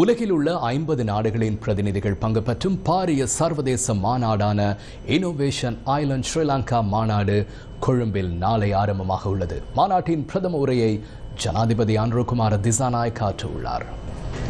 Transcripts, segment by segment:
உலகில் உள்ள ஐம்பது நாடுகளின் பிரதிநிதிகள் பங்கு பெற்றும் பாரிய சர்வதேச மாநாடான இனோவேஷன் ஐலண்ட் ஸ்ரீலங்கா மாநாடு கொழும்பில் நாளை ஆரம்பமாக உள்ளது. மாநாட்டின் பிரதம உரையை ஜனாதிபதி அன்ருகுமார திசாநாயக் ஆற்றவுள்ளார்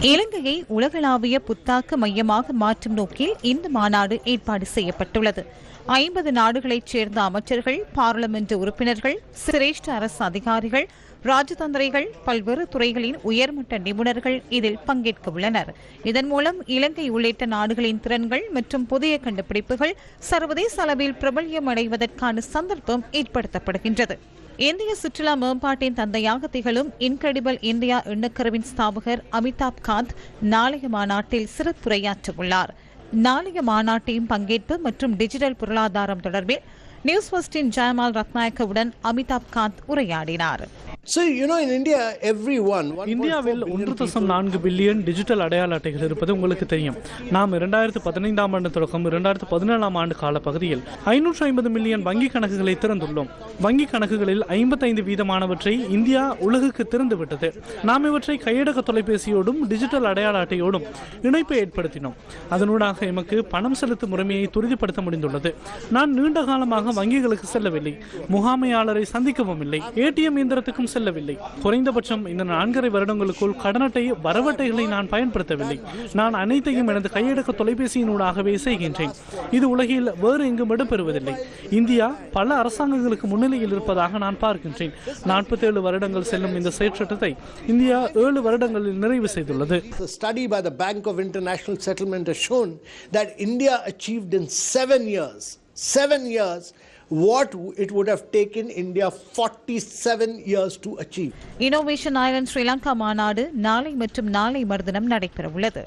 இலங்கையை உலகளாவிய புத்தாக்க மையமாக மாற்றும் நோக்கில் இந்த மாநாடு ஏற்பாடு செய்யப்பட்டுள்ளது. ஐம்பது நாடுகளைச் சேர்ந்த அமைச்சர்கள் பாராளுமன்ற உறுப்பினர்கள் சிரேஷ்ட அரசு அதிகாரிகள் ராஜதந்திரிகள் பல்வேறு துறைகளின் உயர்மட்ட நிபுணர்கள் இதில் பங்கேற்க உள்ளனர். இதன் மூலம் இலங்கை உள்ளிட்ட நாடுகளின் திறன்கள் மற்றும் புதிய கண்டுபிடிப்புகள் சர்வதேச அளவில் பிரபல்யம் அடைவதற்கான சந்தர்ப்பம் ஏற்படுத்தப்படுகின்றது. இந்திய சுற்றுலா மேம்பாட்டின் தந்தையாக திகழும் இன்கிரெடிபிள் இந்தியா எண்ணக்கருவின் ஸ்தாபகர் அமிதாப் காந்த் நாளைய மாநாட்டில் சிறப்புரையாற்ற உள்ளார் நாளைய மாநாட்டையும் பங்கேற்பு மற்றும் டிஜிட்டல் பொருளாதாரம் தொடர்பில் நியூஸ் ஃபர்ஸ்டின் ஜெயமால் ரத்நாயக்கவுடன் அமிதாப் காந்த் உரையாடினார். So, you know, in India, everyone. 1.4 இந்தியாவில் ஒன்று தசம் நான்கு பில்லியன் டிஜிட்டல் அடையாள அட்டைகள் இருப்பது உங்களுக்கு தெரியும். நாம் இரண்டாயிரத்து பதினைந்தாம் ஆண்டு தொடக்கம் இரண்டாயிரத்து பதினேழாம் ஆண்டு கால பகுதியில் ஐநூற்று ஐம்பது மில்லியன் வங்கி கணக்குகளை திறந்துள்ளோம். வங்கி கணக்குகளில் ஐம்பத்தைந்து வீதமானவற்றை இந்தியா உலகுக்கு திறந்துவிட்டது நாம் இவற்றை கையடக்க தொலைபேசியோடும் டிஜிட்டல் அடையாள அட்டையோடும் இணைப்பை ஏற்படுத்தினோம். அதனூடாக எமக்கு பணம் செலுத்தும் முறைமையை துரிதப்படுத்த முடிந்துள்ளது. நான் நீண்ட காலமாக வங்கிகளுக்கு செல்லவில்லை. முகாமையாளரை சந்திக்கவும் இல்லை. ஏடிஎம் இயந்திரத்துக்கும் செல்லவில்லை. குறைந்தபட்சம் இந்த நான்கரை வருடங்களுக்குள் கடனட்டை வரவட்டைகளை நான் பயன்படுத்தவில்லை. நான் அனைத்தையும் எனது கையடக்க தொலைபேசியினூடாகவே செய்கின்றேன். இது உலகில் வேறு எங்கும் இடம்பெறுவதில்லை. இந்தியா பல அரசாங்கங்களுக்கு முன்னிலையில் இருப்பதாக நான் பார்க்கின்றேன். நாற்பத்தேழு வருடங்கள் செல்லும் இந்த செயற்சட்டத்தை இந்தியா ஏழு வருடங்களில் நிறைவு செய்துள்ளது. A study by the Bank of International Settlement has shown that India achieved in seven years, seven years, what it would have taken India 47 years to achieve. Innovation island Sri Lanka மாநாடு நாளை மற்றும் நாளை மறுதினம் நடைபெறவுள்ளது